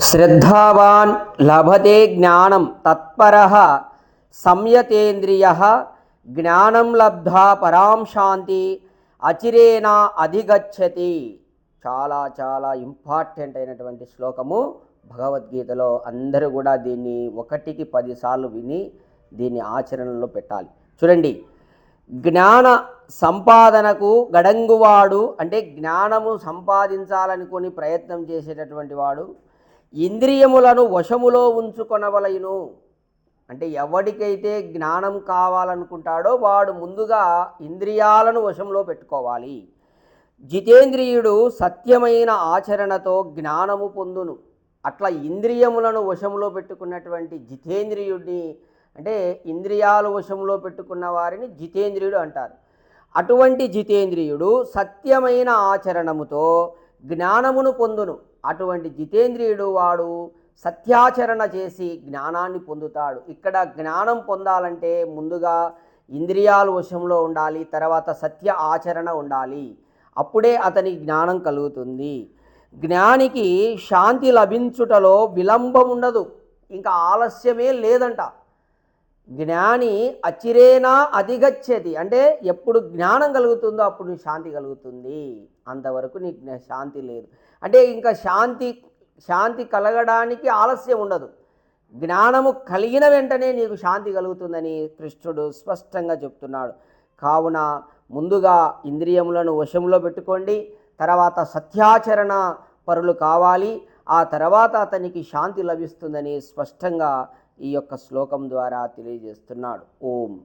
శ్రద్ధావాన్ లభతే జ్ఞానం తత్పర సంయతేంద్రియ జ్ఞానం లబ్ధా పరాం శాంతి అచిరేణ అధిగచ్చతి చాలా చాలా ఇంపార్టెంట్ అయినటువంటి శ్లోకము. భగవద్గీతలో అందరూ కూడా దీన్ని ఒకటికి పదిసార్లు విని దీన్ని ఆచరణలో పెట్టాలి. చూడండి జ్ఞాన సంపాదనకు గడంగువాడు అంటే జ్ఞానము సంపాదించాలనుకుని ప్రయత్నం చేసేటటువంటి వాడు ఇంద్రియములను వశములో ఉంచుకొనవలయును. అంటే ఎవడికైతే జ్ఞానం కావాలనుకుంటాడో వాడు ముందుగా ఇంద్రియాలను వశంలో పెట్టుకోవాలి. జితేంద్రియుడు సత్యమైన ఆచరణతో జ్ఞానము పొందును. అట్లా ఇంద్రియములను వశంలో పెట్టుకున్నటువంటి జితేంద్రియుడిని అంటే ఇంద్రియాలు వశంలో పెట్టుకున్న వారిని జితేంద్రియుడు అంటారు. అటువంటి జితేంద్రియుడు సత్యమైన ఆచరణముతో జ్ఞానమును పొందును. అటువంటి జితేంద్రియుడు వాడు సత్యాచరణ చేసి జ్ఞానాన్ని పొందుతాడు. ఇక్కడ జ్ఞానం పొందాలంటే ముందుగా ఇంద్రియాలు వశంలో ఉండాలి తర్వాత సత్య ఆచరణ ఉండాలి. అప్పుడే అతని జ్ఞానం కలుగుతుంది. జ్ఞానికి శాంతి లభించుటలో విలంబం ఉండదు. ఇంకా ఆలస్యమే లేదంట. జ్ఞాని అచిరేనా అధిగచ్చతి. అంటే ఎప్పుడు జ్ఞానం కలుగుతుందో అప్పుడు నీకు శాంతి కలుగుతుంది. అంతవరకు నీకు శాంతి లేదు. అంటే ఇంకా శాంతి శాంతి కలగడానికి ఆలస్యం ఉండదు. జ్ఞానము కలిగిన వెంటనే నీకు శాంతి కలుగుతుందని కృష్ణుడు స్పష్టంగా చెప్తున్నాడు. కావున ముందుగా ఇంద్రియములను వశంలో పెట్టుకోండి. తర్వాత సత్యాచరణ పరులు కావాలి. ఆ తర్వాత అతనికి శాంతి లభిస్తుందని స్పష్టంగా ఈ యొక్క శ్లోకం ద్వారా తెలియజేస్తున్నాడు. ఓం.